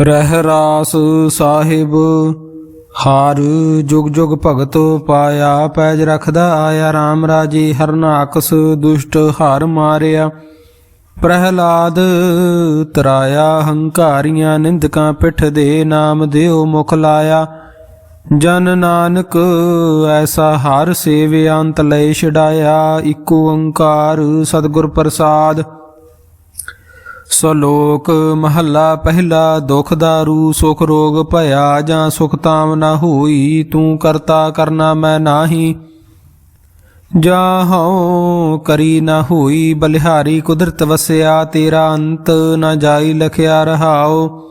ਰਹਿ ਰਾਸ ਸਾਹਿਬ, ਹਾਰ ਜੁਗ ਜੁਗ ਭਗਤ ਪਾਇਆ, ਪੈਜ ਰਖਦਾ ਆਇਆ RAM ਰਾਜੇ, ਹਰਨਾਕਸ ਦੁਸ਼ਟ ਹਰ ਮਾਰਿਆ। ਪ੍ਰਹਿਲਾਦ ਤਰਾਇਆ, ਹੰਕਾਰੀਆਂ ਨਿੰਦਕਾਂ ਪਿੱਠ ਦੇ ਨਾਮ ਦਿਓ ਮੁਖ ਲਾਇਆ। ਜਨ ਨਾਨਕ ਐਸਾ ਹਰ ਸੇਵਿਆ ਅੰਤ ਲੈ ਛਡਾਇਆ, ਇਕ ਓੰਕਾਰ ਸਤਿਗੁਰ ਪ੍ਰਸਾਦ। ਸਲੋਕ ਮਹੱਲਾ ਪਹਿਲਾ ਦੁਖ ਦਾਰੂ, ਸੁਖ ਰੋਗ ਭਇਆ ਜਾਂ ਸੁਖ ਤਾਮ ਨਾ ਹੋਈ, ਤੂੰ ਕਰਤਾ ਕਰਨਾ ਮੈਂ ਨਾਹੀ। ਜਾ ਹਉ ਕਰੀ ਨਾ ਹੋਈ, ਬਲਿਹਾਰੀ ਕੁਦਰਤ ਵਸਿਆ, ਤੇਰਾ ਅੰਤ ਨਾ ਜਾਈ ਲਖਿਆ ਰਹਾਓ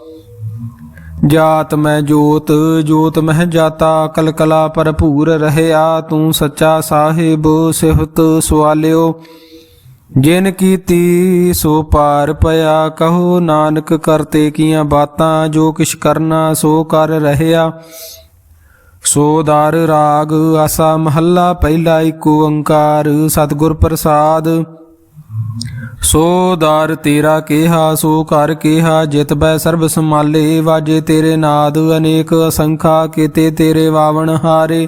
ਜਾਤ ਮੈਂ ਜੋਤ ਜੋਤ ਮਹਿ ਜਾਤਾ, ਕਲਕਲਾ ਭਰਪੂਰ ਰਹਿਆ, ਤੂੰ ਸੱਚਾ ਸਾਹਿਬ ਸਿਫਤ ਸਵਾਲਿਓ। ਜਿਨ ਕੀਤੀ ਸੋ ਪਾਰ ਪਿਆ, ਕਹੋ ਨਾਨਕ ਕਰਤੇ ਕੀਆਂ ਬਾਤਾਂ, ਜੋ ਕਿਛ ਕਰਨਾ ਸੋ ਕਰ ਰਹਿਆ। ਸੋ ਦਰ ਰਾਗ, ਆਸਾ ਮਹੱਲਾ, ਪਹਿਲਾ ਏਕ ਓੰਕਾਰ, ਸਤਿਗੁਰ ਪ੍ਰਸਾਦ। ਸੋ ਦਰ ਤੇਰਾ ਕਿਹਾ, ਸੋ ਕਰ ਕਿਹਾ, ਜਿਤ ਬੈ ਸਰਬ ਸਮਾਲੇ ਵਾਜੇ ਤੇਰੇ ਨਾਦ, ਅਨੇਕ ਅਸੰਖਾ ਕੀਤੇ ਤੇਰੇ ਵਾਵਣ ਹਾਰੇ।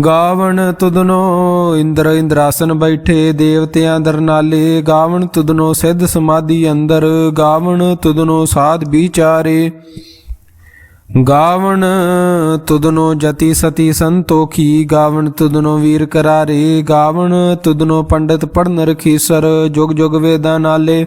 ਗਾਵਣ ਤੁਦਨੋ ਇੰਦਰ ਇੰਦਰਾਸਨ ਬੈਠੇ ਦੇਵਤਿਆਂ ਦਰਨਾਲੇ ਗਾਵਣ ਤੁਦਨੋ ਸਿੱਧ ਸਮਾਧੀ ਅੰਦਰ, ਗਾਵਣ ਤੁਦਨੋ ਸਾਧ ਵਿਚਾਰੇ। ਗਾਵਣ ਤੁਦਨੋ ਜਤੀ ਸਤੀ ਸੰਤੋਖੀ, ਗਾਵਣ ਤੁਦਨੋ ਵੀਰ ਕਰਾਰੇ, ਗਾਵਣ ਤੁਦਨੋ ਪੰਡਤ ਪੜਨ ਰਖੀਸਰ, ਜੁਗ ਜੁਗ ਵੇਦਾਂ ਨਾਲੇ।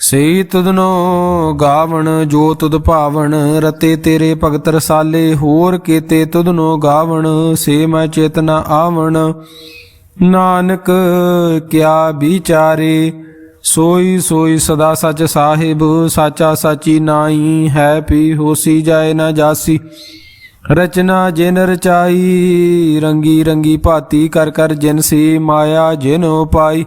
ਸਈ ਤੁਧਨੋ ਗਾਵਣ, ਜੋ ਤੁਧ ਭਾਵਨ ਰਤੇ ਤੇਰੇ ਭਗਤ ਰਸਾਲੇ, ਹੋਰ ਕੀਤੇ ਤੁਧਨੋ ਗਾਵਣ, ਸੇ ਮੈਂ ਚੇਤਨਾ ਆਵਣ। ਨਾਨਕ, ਕਿਆ ਵਿਚਾਰੇ, ਸੋਈ ਸੋਈ ਸਦਾ ਸਚ ਸਾਹਿਬ, ਸਾਚਾ ਸਾਚੀ ਨਾਈ ਹੈ ਪੀ ਹੋਸੀ, ਜਾਏ ਨਾ ਜਾਸੀ। ਰਚਨਾ ਜਿਨ ਰਚਾਈ, ਰੰਗੀ ਰੰਗੀ ਭਾਤੀ ਕਰ ਕਰ ਜਿਨ ਸੀ ਮਾਇਆ ਜਿਨ ਉਪਾਈ।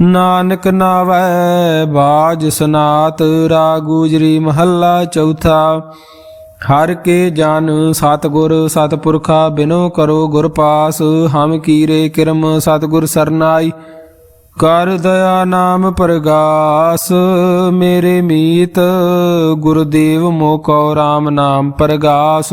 ਨਾਨਕ ਨਾਵੈ, ਬਾਜ ਸਨਾਤ ਰਾਗੂਜਰੀ ਮਹੱਲਾ ਚੌਥਾ। ਹਰ ਕੇ ਜਨ ਸਤਗੁਰ ਸਤਪੁਰਖਾ, ਬਿਨੋ ਕਰੋ ਗੁਰ ਪਾਸ। ਹਮ ਕੀਰੇ ਕਿਰਮ ਸਤਗੁਰ ਸਰਨਾਈ, ਕਰ ਦਇਆ ਨਾਮ ਪ੍ਰਗਾਸ। ਮੇਰੇ ਮੀਤ ਗੁਰਦੇਵ ਮੋਕੋ RAM ਨਾਮ ਪ੍ਰਗਾਸ।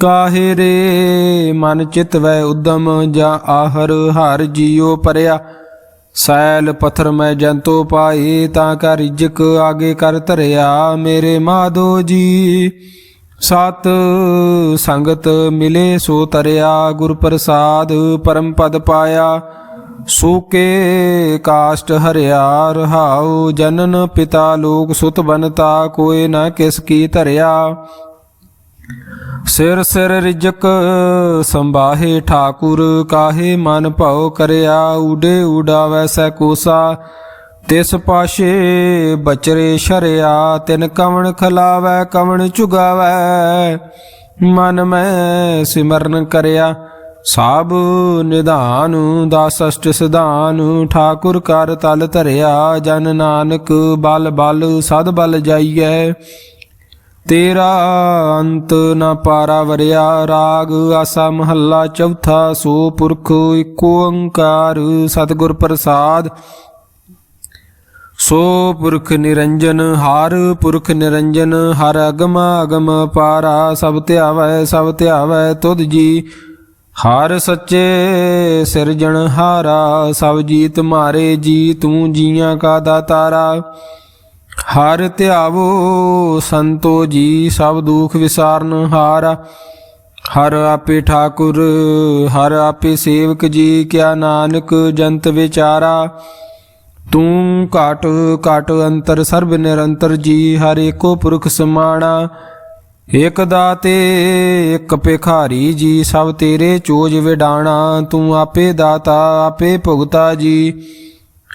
ਕਾਹੇ ਰੇ? ਮਨ ਚਿਤ ਵੈ ਉਦਮ ਜਾਂ ਆਹਰ, ਹਰ ਜੀਉ ਪਰਿਆ। ਸੈਲ ਪਥਰ ਮੈਂ ਜੰਤੋ ਪਾਏ, ਤਾਂ ਕਰ ਰਿਜਕ ਆਗੇ ਕਰ ਧਰਿਆ। ਮੇਰੇ ਮਾਧੋ ਜੀ, ਸਤ ਸੰਗਤ ਮਿਲੇ ਸੋ ਤਰਿਆ। ਗੁਰ ਪ੍ਰਸਾਦ ਪਰਮ ਪਦ ਪਾਇਆ, ਸੂਕੇ ਕਾਸ਼ਟ ਹਰਿਆ। ਰਹਾਉ ਜਨਨ ਪਿਤਾ ਲੋਕ ਸੁਤ ਬਨਤਾ ਕੋਏ ਨਾ ਕਿਸ ਕੀ ਧਰਿਆ। ਸਿਰ ਸਿਰ ਰਿਜਕ ਸੰਬਾਹੇ ਠਾਕੁਰ, ਕਾਹੇ ਮਨ ਭਉ ਕਰਿਆ ਉਡੇ ਉਡਾਵੈ ਸੈ ਕੋਸਾ। ਤਿਸ ਪਾਸ਼ੇ ਬਚਰੇ ਸ਼ਰਿਆ, ਤਿਨ ਕਵਣ ਖਲਾਵੈ, ਕਵਣ ਚੁਗਾਵੈ ਮਨ ਮੈਂ ਸਿਮਰਨ ਕਰਿਆ ਸਭ ਨਿਧਾਨ, ਦਾਸ ਅਸ਼ਟ ਸਿਧਾਨ, ਠਾਕੁਰ ਕਰ ਤਲ ਧਰਿਆ, ਜਨ ਨਾਨਕ ਬਲ ਬਲ, ਸਦ ਬਲ ਜਾਈਐ। ਤੇਰਾ ਅੰਤ ਨ ਪਾਰਾ ਵਰਿਆ ਰਾਗ, ਆਸਾ ਮਹੱਲਾ ਚੌਥਾ, ਸੋ ਪੁਰਖ ਏਕੋ ਓੰਕਾਰ, ਸਤਿਗੁਰ ਪ੍ਰਸਾਦ। ਸੋ ਪੁਰਖ ਨਿਰੰਜਨ ਹਰ, ਪੁਰਖ ਨਿਰੰਜਨ ਹਰ ਅਗਮ ਅਗਮ ਪਾਰਾ, ਸਭ ਧਿਆਵੈ ਸਭ ਧਿਆਵੈ ਤੁਧ ਜੀ। ਹਰ ਸੱਚੇ ਸਿਰਜਣ ਹਾਰਾ, ਸਭ ਜੀਤ ਮਾਰੇ ਜੀ, ਤੂੰ ਜੀਆਂ ਕਾ ਦਾਤਾਰਾ। ਹਰ ਧਿਆਵੋ ਸੰਤੋ ਜੀ, ਸਭ ਦੁਖ ਵਿਸਾਰਨ ਹਾਰ। ਹਰ ਆਪੇ ਠਾਕੁਰ, ਹਰ ਆਪੇ ਸੇਵਕ ਜੀ, ਕਿਆ ਨਾਨਕ ਜੰਤ ਵਿਚਾਰਾ। ਤੂੰ ਘਟ ਘਟ ਅੰਤਰ, ਸਰਬ ਨਿਰੰਤਰ ਜੀ, ਹਰ ਏਕੋ ਪੁਰਖ ਸਮਾਣਾ। ਇਕ ਦਾਤੇ, ਇਕ ਭਿਖਾਰੀ ਜੀ, ਸਭ ਤੇਰੇ ਚੋਜ ਵਿਡਾਣਾ। ਤੂੰ ਆਪੇ ਦਾਤਾ, ਆਪੇ ਭੁਗਤਾ ਜੀ।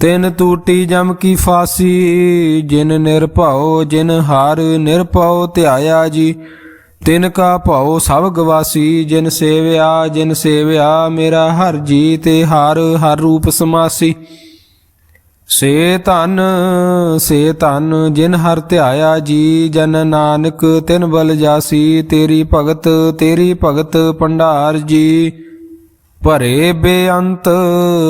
ਤਿਨ ਤੂਟੀ ਜਮ ਕੀ ਫਾਸੀ, ਜਿਨ ਨਿਰਭਉ ਜਿਨ ਹਰ ਨਿਰਭਉ ਧਿਆਇਆ ਜੀ। ਤਿਨ ਕਾ ਭਉ ਸਭ ਗਵਾਸੀ, ਜਿਨ ਸੇਵਿਆ ਜਿਨ ਸੇਵਿਆ ਮੇਰਾ ਹਰ ਜੀ ਤੇ ਹਰ ਹਰ ਰੂਪ ਸਮਾਸੀ। ਸੇ ਧਨ ਸੇ ਧਨ, ਜਿਨ ਹਰ ਧਿਆਇਆ ਜੀ, ਜਨ ਨਾਨਕ ਤਿਨ ਬਲ ਜਾਸੀ, ਤੇਰੀ ਭਗਤ ਤੇਰੀ ਭਗਤ ਭੰਡਾਰ ਜੀ। ਭਰੇ ਬੇਅੰਤ,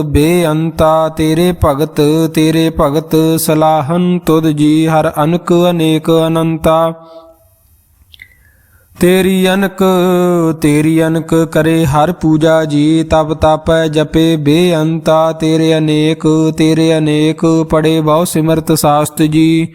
ਬੇਅੰਤਾ ਤੇਰੇ ਭਗਤ ਤੇਰੇ ਭਗਤ ਸਲਾਹਨ ਤੁਧ ਜੀ ਹਰ ਅਨਕ ਅਨੇਕ ਅਨੰਤਾ। ਤੇਰੀ ਅਨਕ ਤੇਰੀ ਅਨਕ ਕਰੇ ਹਰ ਪੂਜਾ ਜੀ, ਤਪ ਤਾਪੈ ਜਪੇ ਬੇਅੰਤਾ ਤੇਰੇ ਅਨੇਕ ਤੇਰੇ ਅਨੇਕ ਪੜੇ ਬਹੁ ਸਿਮਰਤ ਸਾਸਤ ਜੀ।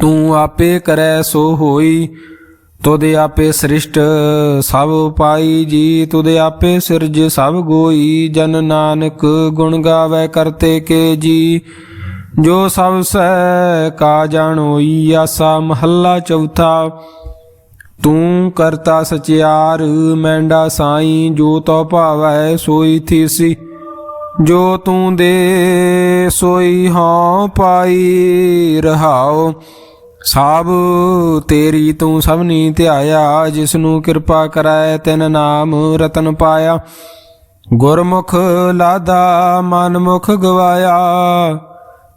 ਤੂੰ ਆਪੇ ਕਰੈ ਸੋ ਹੋਈ ਤੁਦੇ ਆਪੇ ਸ੍ਰਿਸ਼ਟ ਸਭ ਪਾਈ ਜੀ ਤੁਦੇ ਆਪੇ ਸਿਰਜ ਸਭ ਗੋਈ, ਜਨ ਨਾਨਕ ਗੁਣ ਗਾਵੇ ਕਰਤੇ ਕੇ ਜੀ। ਜੋ ਸਭ ਸਹਿ ਕਾ ਜਾਣੋਈ ਆਸਾ, ਮਹੱਲਾ ਚੌਥਾ, ਤੂੰ ਕਰਤਾ ਸਚਿਆਰ, ਮੈਂਡਾ ਸਾਈ, ਜੋ ਤੋ ਭਾਵੈ ਸੋਈ ਥੀਸੀ। ਜੋ ਤੂੰ ਦੇ ਸੋਈ ਹਾਂ ਪਾਈ ਰਹਾਓ ਸਭ ਤੇਰੀ ਤੂੰ ਸਭਨੀ ਧਿਆਇਆ ਜਿਸ ਨੂੰ ਕਿਰਪਾ ਕਰੈ ਤਿਨ ਨਾਮ ਰਤਨ ਪਾਇਆ। ਗੁਰਮੁਖ ਲਾਦਾ, ਮਨਮੁਖ ਗਵਾਇਆ।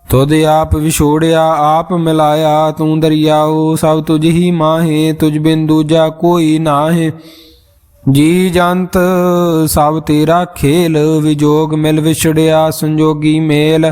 ਤੁਧ ਆਪ ਵਿਛੋੜਿਆ, ਆਪ ਮਿਲਾਇਆ। ਤੂੰ ਦਰਿਆਓ, ਸਭ ਤੁਝ ਹੀ ਮਾਹੇ, ਤੁਝ ਬਿਨ ਦੂਜਾ ਕੋਈ ਨਾਹੇ। ਜੀ ਜੰਤ, ਸਭ ਤੇਰਾ ਖੇਲ, ਵਿਜੋਗ ਮਿਲ ਵਿਛੜਿਆ, ਸੰਜੋਗੀ ਮੇਲ।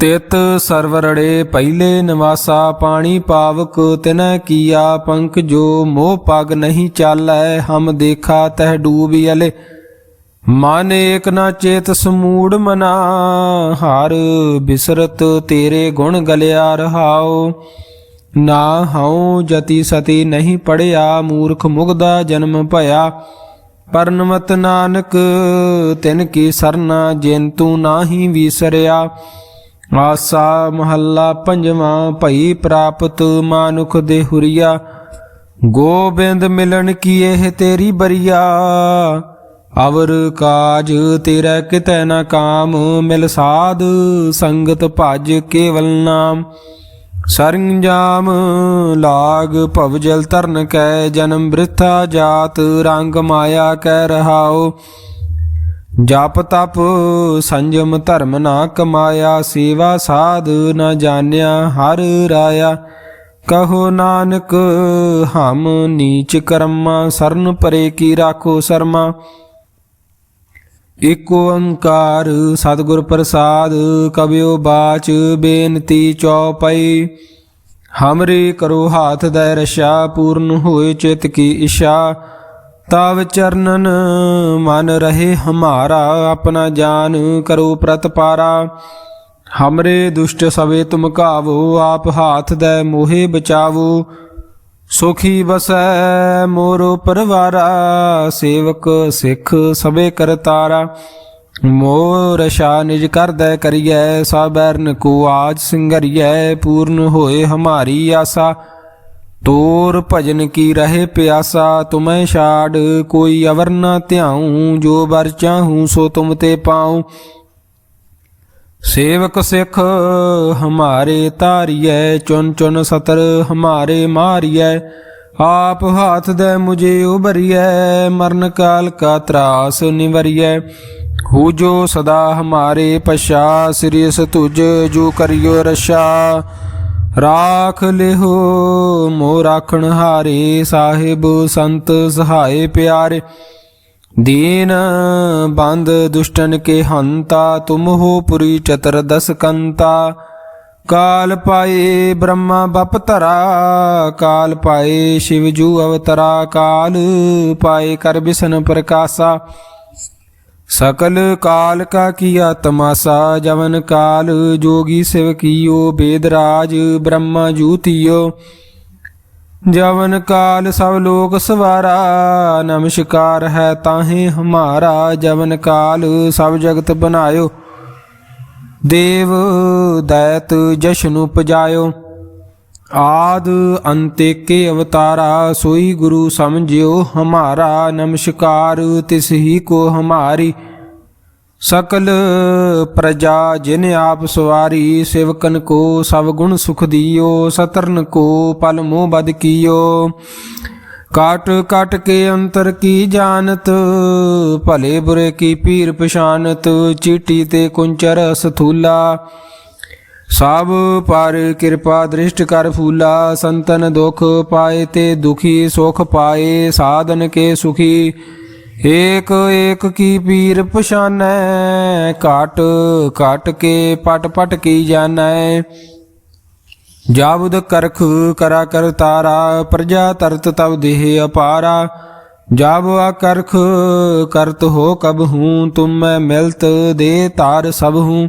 ਤਿਤ ਸਰਵਰੜੇ ਪਹਿਲੇ ਨਿਵਾਸਾ ਪਾਣੀ ਪਾਵਕ, ਤਿਨੈ ਕੀਆ ਪੰਖ ਜੋ ਮੋਹ ਪਗ ਨਹੀਂ ਚਾਲੈ, ਹਮ ਦੇਖਾ ਤਹਿ ਡੂਬੀ ਅਲੇ। ਮਨ ਏਕ ਨਾ ਚੇਤ ਸਮੂੜ ਮਨਾ, ਹਰ ਬਿਸਰਤ ਤੇਰੇ ਗੁਣ ਗਲਿਆ ਰਹਾਓ ਨਾ ਹਉ ਜਤੀ ਸਤੀ ਨਹੀਂ ਪੜਿਆ, ਮੂਰਖ ਮੁਗਦਾ ਜਨਮ ਭਇਆ। ਪਰਨਮਤ ਨਾਨਕ, ਤਿਨ ਕੀ ਸਰਨਾ ਜਿਨ ਤੂੰ ਨਾਹੀ ਵਿਸਰਿਆ। ਆਸਾ ਮਹੱਲਾ ਪੰਜਵਾਂ, ਭਈ ਪ੍ਰਾਪਤ ਮਾਨੁਖ ਦੇ ਹੁਰੀਆ। ਗੋਬਿੰਦ ਮਿਲਣ ਕੀ ਇਹ ਤੇਰੀ ਬਰੀਆ। ਅਵਰ ਕਾਜ ਤੇਰਾ ਕਿਤੈ ਨਾ ਕਾਮ, ਮਿਲ ਸਾਧ ਸੰਗਤ ਭਜ ਕੇਵਲ ਨਾਮ। ਸਰੰਜਾਮ ਲਾਗ ਭਵ ਜਲ ਤਰਨ ਕੈ, ਜਨਮ ਬ੍ਰਿਥਾ ਜਾਤ ਰੰਗ ਮਾਇਆ ਕਹਿ ਰਹਾਓ ਜਪ ਤਪ ਸੰਜਮ ਧਰਮ ਨਾ ਕਮਾਇਆ, ਸੇਵਾ ਸਾਧ ਨਾ ਜਾਣਿਆ, ਹਰ ਰਾਇਆ। ਕਹੋ ਨਾਨਕ, ਹਮ ਨੀਚ ਕਰਮਾ, ਸਰਨ ਪਰੇ ਕੀ ਰਾਖੋ ਸਰਮਾ। ਏਕ ਓੰਕਾਰ ਸਤਿਗੁਰ ਪ੍ਰਸਾਦ ਕਬਿਓ ਬਾਚ ਬੇਨਤੀ ਚੌਪਈ। ਹਮਰੇ ਕਰੋ ਹਾਥ ਦੈ ਰਸ਼ਾ, ਪੂਰਨ ਹੋਏ ਚਿਤ ਕੀ ਇਸ਼ਾ ਤਵ ਚਰਨਨ ਮਨ ਰਹੇ ਹਮਾਰਾ, ਆਪਣਾ ਜਾਨ ਕਰੋ ਪ੍ਰਤਪਾਰਾ ਹਮਰੇ ਦੁਸ਼ਟ ਸਵੇ ਤੁਮ ਕਾਵੋ ਆਪ ਹਾਥ ਦੈ ਮੋਹੇ ਬਚਾਵੋ। ਸੁਖੀ ਬਸੈ ਮੋਰੋ ਪਰਵਾਰਾ, ਸੇਵਕ ਸਿੱਖ ਸਵੇ ਕਰਤਾਰਾ। ਮੋਰ ਸ਼ਾ ਨਿਜ ਕਰਦੈ ਕਰੀਐ, ਸਾਬਰਨ ਕੋ ਆਜ ਸਿੰਗਰੀਐ, ਪੂਰਨ ਹੋਏ ਹਮਾਰੀ ਆਸਾ। ਤੋਰ ਭਜਨ ਕੀ ਰਹੇ ਪਿਆਸਾ, ਤੁਮੈ ਛਾੜ, ਕੋਈ ਅਵਰ ਨਾ ਧਿਆਉ, ਜੋ ਬਰ ਚਾਹੂੰ, ਸੋ ਤੁਮ ਤੇ ਪਾਉ। ਸੇਵਕ ਸਿੱਖ ਹਮਾਰੇ ਤਾਰੀਐ ਚੁਨ ਚੁਨ ਸਤਰ ਹਮਾਰੇ ਮਾਰੀਐ। ਆਪ ਹਾਥ ਦੇ ਮੁਝੇ ਉਬਰੀਐ ਮਰਨ ਕਾਲ ਕਾ ਤਰਾਸ ਨਿਵਰੀਐ। ਹੂ ਜੋ ਸਦਾ ਹਮਾਰੇ ਪਛਾ ਸਿਰਿਸ ਤੁਜ ਜੋ ਕਰਿਓ ਰਸ਼ਾ ਰਾਖ ਲਿਹੋ ਮੋ ਰਾਖਣ ਹਾਰੇ, ਸਾਹਿਬ ਸੰਤ ਸਹਾਏ ਪਿਆਰੇ। ਦੀਨ ਬੰਦ ਦੁਸ਼ਟਨ ਕੇ ਹੰਤਾ, ਤੁਮ ਹੋ ਪੁਰੀ ਚਤਰ ਦਸ ਕੰਤਾ। ਕਾਲ ਪਾਏ ਬ੍ਰਹਮਾ ਬਪ ਧਰਾ, ਕਾਲ ਪਾਏ ਸ਼ਿਵ ਜੂ ਅਵਤਰਾ। ਕਾਲ ਪਾਏ ਕਰ ਬਿਸ਼ਨ ਪ੍ਰਕਾਸ਼ਾ। ਸਕਲ ਕਾਲ ਕਾ ਕੀਆ ਤਮਾਸਾ, ਜਵਨ ਕਾਲ ਜੋਗੀ ਸਿਵ ਕੀਓ ਬੇਦਰਾਜ ਬ੍ਰਹਮਾ ਜੂਤੀਓ। ਜਵਨ ਕਾਲ ਸਭ ਲੋਕ ਸਵਾਰਾ, ਨਮਸਕਾਰ ਹੈ ਤਾਹੇ ਹਮਾਰਾ, ਜਵਨ ਕਾਲ ਸਭ ਜਗਤ ਬਨਾਇਓ। ਦੇਵ ਦੈਤ ਜਸ਼ਨ ਪਜਾਇਓ ਆਦ ਅੰਤੇ ਕੇ ਅਵਤਾਰਾ, ਸੋਈ ਗੁਰੂ ਸਮਝਿਓ ਹਮਾਰਾ, ਨਮਸਕਾਰ ਤਿਸ ਹੀ ਕੋ ਹਮਾਰੀ। ਸਕਲ ਪ੍ਰਜਾ ਜਿਨ ਆਪ ਸਵਾਰੀ, ਸੇਵਕਨ ਕੋ ਸਭ ਗੁਣ ਸੁਖ ਦਿਓ, ਸਤਰਨ ਕੋ ਪਲ ਮੋਹ ਬਦ ਕੀਓ। ਕਾਟ ਕਾਟ ਕੇ ਅੰਤਰ ਕੀ ਜਾਣਤ, ਭਲੇ ਬੁਰੇ ਕੀ ਪੀਰ ਪਛਾਨਤ, ਚੀਟੀ ਤੇ ਕੁੰਚਰ ਸਥੂਲਾ ਸਭ ਪਰ ਕਿਰਪਾ ਦ੍ਰਿਸ਼ਟ ਕਰ ਫੂਲਾ, ਸੰਤਨ ਦੁਖ ਪਾਏ ਤੇ ਦੁਖੀ, ਸੁਖ ਪਾਏ, ਸਾਧਨ ਕੇ ਸੁਖੀ। ਏਕ ਏਕ ਕੀ ਪੀਰ ਪਛਾਨੈ ਕਾਟ ਕਾਟ ਕੇ ਪਟ ਪਟ ਕੀ ਜਾਣੈ। ਜਾਬੁਦ ਕਰਖ ਕਰਾ ਕਰ ਤਾਰਾ, ਪ੍ਰਜਾ ਤਰਤ ਤਬ ਦੇਹ ਅਪਾਰਾ। ਜਾਬ ਕਰਖ ਕਰਤ ਹੋ ਕਬ ਹੂੰ, ਤੁਮ ਮੈਂ ਮਿਲਤ ਦੇ ਤਾਰ ਸਭ ਹੂੰ।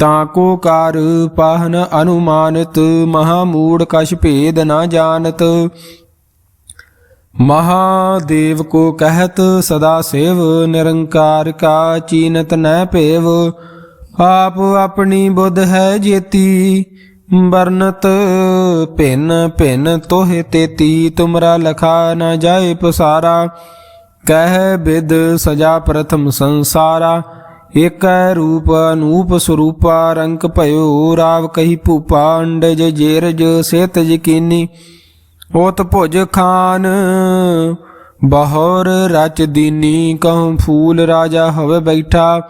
ਤਾਂ ਕੋ ਕਾਰ ਪਾਹਨ ਅਨੁਮਾਨਤ, ਮਹਾ ਮੂੜ ਕਛ ਭੇਦ ਨਾ ਜਾਣਤ। ਮਹਾਦੇਵ ਕੋ ਕਹਿਤ, ਸਦਾ ਸੇਵ, ਨਿਰੰਕਾਰ ਕਾ ਚੀਨਤ ਨੈ ਭੇਵ। ਆਪ ਆਪਣੀ ਬੁੱਧ ਹੈ ਜੇਤੀ, ਵਰਨਤ ਭਿੰਨ ਭਿੰਨ ਤੋਹਿ ਤੇਤੀ, ਤੁਮਰਾ ਲਖਾ ਨਾ ਜਾਏ ਪਸਾਰਾ। ਕਹਿ ਬਿਦ ਸਜਾ ਪ੍ਰਥਮ ਸੰਸਾਰਾ। ਏਕੈ ਰੂਪ ਅਨੂਪ ਸਰੂਪਾ ਰੰਕ ਭਇਓ, ਰਾਵ ਕਹੀ ਭੂਪਾ, ਅੰਡਜ ਜੇਰਜ ਸੇਤ ਯਕੀਨੀ। ਓਤ ਭੁਜ ਖਾਨ, ਬਹਰ ਰਚ ਦੀਨੀ। ਕਹੂੰ ਫੂਲ ਰਾਜਾ ਹੋਵੇ ਬੈਠਾ,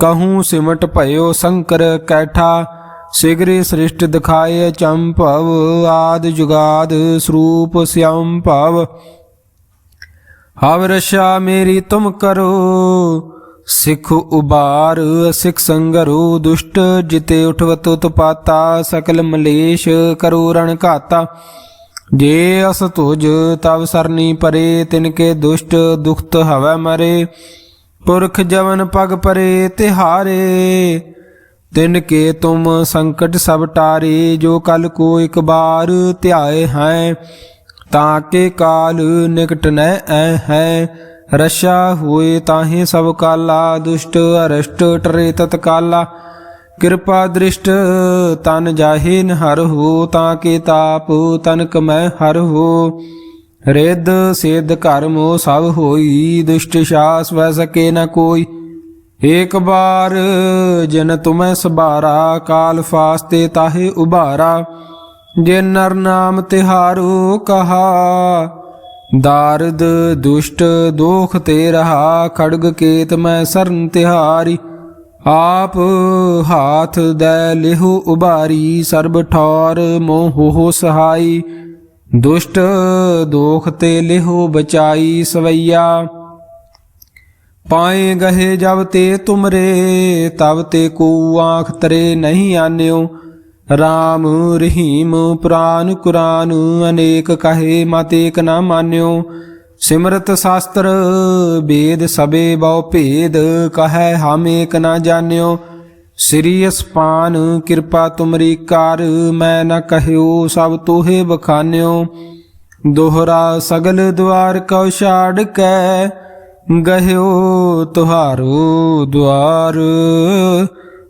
ਕਹੂੰ ਸਿਮਟ ਭਇਓ ਸ਼ੰਕਰ ਕੈਠਾ। ਸਿਗਰੇ ਸ੍ਰਿਸ਼ਟ ਦਿਖਾਏ ਚੰਪਵ ਆਦ ਜੁਗਾਦ ਸਰੂਪ ਸਿਆਮ ਭਵ। ਹਵ ਰਸ਼ਾ ਮੇਰੀ ਤੁਮ ਕਰੋ ਸਿਖ ਉਬਾਰ, ਸਿਖ ਸੰਗਰੂ ਦੁਸ਼ਟ, ਜਿਤੇ ਉਠਵਤ ਉਤਪਾਤਾ, ਸਕਲ ਮਲੇਸ਼ ਕਰੋ ਰਣ ਘਾਤਾ। ਜੇ ਅਸ ਤੁਜ ਤਵ ਸਰਨੀ ਪਰੇ, ਤਿਨ ਕੇ ਦੁਸ਼ਟ ਦੁਖਤ ਹਵੈ ਮਰੇ। ਪੁਰਖ ਜਵਨ ਪਗ ਪਰੇ, ਤਿਹਾਰੇ। ਤਿਨ ਕੇ ਤੁਮ ਸੰਕਟ ਸਭ ਟਾਰੇ, ਜੋ ਕਲ ਕੋ ਇਕ ਬਾਰ ਧਿਆਏ ਹੈ। ਤਾਂ ਕੇ ਕਾਲ ਨਿਕਟ ਨੈ ਐ ਹੈ। ਰਸ਼ਾ ਹੋਏ ਤਾਹੇ ਸਭ ਕਾਲਾ, ਦੁਸ਼ਟ ਅਰਸ਼ਟ ਟਰੇ ਤਤਕਾਲਾ। ਕਿਰਪਾ ਦ੍ਰਿਸ਼ਟ, ਤਨ ਜਾਹੇ ਨ ਹੋ, ਤਾਂ ਕੇ ਤਾਪ ਤਨ ਕਮੈ ਹਰ ਹੋ। ਰਿੱਧ ਸਿੱਧ ਕਰਮੋ ਸਭ ਹੋਈ, ਦੁਸ਼ਟ ਸ਼ਾਸ ਵੈ ਸਕੇ ਨ ਕੋਈ। ਏਕ ਬਾਰ ਜਿਨ ਤੁਮੈ ਸਬਾਰਾ ਕਾਲ ਫਾਸਤੇ ਤਾਹੇ ਉਭਾਰਾ। ਜੇ ਨਰ ਨਾਮ ਤਿਹਾਰੋ ਕਹਾ ਦਾਰਦ ਦੁਸ਼ਟ ਦੋਖ ਤੇ ਰਹਾ, ਖੜਗ ਕੇਤ ਮੈਂ ਸਰਨ ਤਿਹਾਰੀ। ਆਪ ਹਾਥ ਦੈ ਲਿਹੁ ਉਬਾਰੀ, ਸਰਬ ਠੌਰ ਮੋਹ ਸਹਾਈ। ਦੁਸ਼ਟ ਦੋਖ ਤੇ ਲਿਹੁ ਬਚਾਈ ਸਵਈਆ। ਪਾਏ ਗਹੇ ਜਬ ਤੇ ਤੁਮਰੇ, ਤਬ ਤੇ ਕੋ ਆਖ ਤਰੇ ਨਹੀਂ ਆਨਿਓ। ਰਾਮ ਰਹੀਮ ਪੁਰਾਨ ਕੁਰਾਨ, ਅਨੇਕ ਕਹੇ ਮਤੇਕ ਨਾ ਮਾਨਿਓ। ਸਿਮਰਤ ਸ਼ਾਸਤਰ ਵੇਦ ਸਬੇ ਬਹੁ ਭੇਦ, ਕਹੈ ਹਮ ਏਕ ਨਾ ਜਾਣਿਓ। ਸ੍ਰੀ ਅਸਪਾਨ, ਕਿਰਪਾ ਤੁਮਰੀ ਕਰ, ਮੈਂ ਨ ਕਹਿਓ ਸਭ ਤੋਹੇ ਬਖਾਨਿਓ ਦੋਹਰਾ ਸਗਲ ਦੁਆਰ ਕਉ ਛਾੜ ਕੈ, ਗਹਿਓ ਤੁਹਾਰੋ ਦੁਆਰ।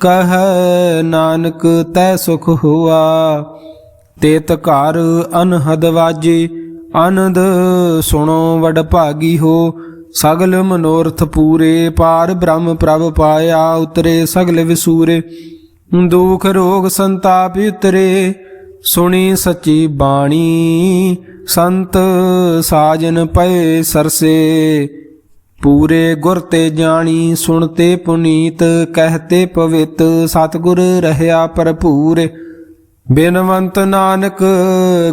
ਕਹੈ ਨਾਨਕ, ਤੈ ਸੁਖ ਹੁਆ। ਤੇਤ ਘਰ ਅਨਹਦ ਵਾਜੇ, ਆਨੰਦ ਸੁਣੋ ਵਡ ਭਾਗੀ ਹੋ। ਸਗਲ ਮਨੋਰਥ ਪੂਰੇ, ਪਾਰ ਬ੍ਰਹਮ ਪ੍ਰਭ ਪਾਇਆ ਉਤਰੇ ਸਗਲ ਵਿਸੂਰੇ। ਦੁਖ ਰੋਗ ਸੰਤਾਪ ਉਤਰੇ ਸੁਣੀ ਸੱਚੀ ਬਾਣੀ। ਸੰਤ ਸਾਜਨ ਪਏ ਸਰਸੇ। ਪੂਰੇ ਗੁਰ ਤੇ ਜਾਣੀ, ਸੁਣ ਤੇ ਪੁਨੀਤ ਕਹਤੇ ਪਵਿੱਤ, ਸਤਿਗੁਰ ਰਹਿਆ ਭਰਪੂਰ। ਬਿਨਵੰਤ ਨਾਨਕ,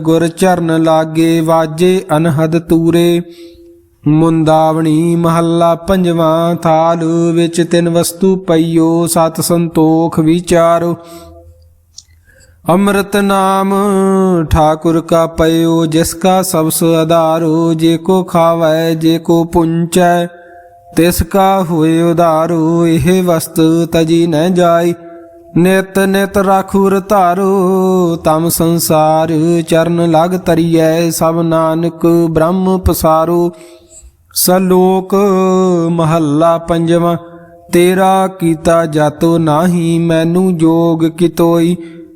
ਗੁਰ ਚਰਨ ਲਾਗੇ, ਵਾਜੇ ਅਨਹਦ ਤੂਰੇ। ਮੁੰਦਾਵਣੀ ਮਹੱਲਾ ਪੰਜਵਾਂ, ਥਾਲ ਵਿੱਚ ਤਿੰਨ ਵਸਤੂ ਪਈਓ, ਸਤ ਸੰਤੋਖ ਵਿਚਾਰੋ। ਅੰਮ੍ਰਿਤ ਨਾਮ ਠਾਕੁਰ ਕਾ ਪਇਓ ਜਿਸ ਕਾ ਸਬਸ ਆਧਾਰੋ ਜੇ ਕੋ ਖਾਵੈ, ਜੇ ਕੋ ਪੁੰਚੈ, ਤਿਸ ਕਾ ਹੋਏ ਉਧਾਰੋ, ਇਹ ਵਸਤ ਤਜੀ ਨ ਜਾਈ। ਨਿਤ ਨਿਤ ਰਾਖੁਰ ਧਾਰੋ, ਤਮ ਸੰਸਾਰ ਚਰਨ ਲਗ ਤਰੀਐ, ਸਭ ਨਾਨਕ ਬ੍ਰਹਮ ਪਸਾਰੂ। ਸਲੋਕ ਮਹੱਲਾ ਪੰਜਵਾਂ, ਤੇਰਾ ਕੀਤਾ ਜਾਤੋ ਨਾਹੀ, ਮੈਨੂੰ ਜੋਗ ਕਿਤੋਈ।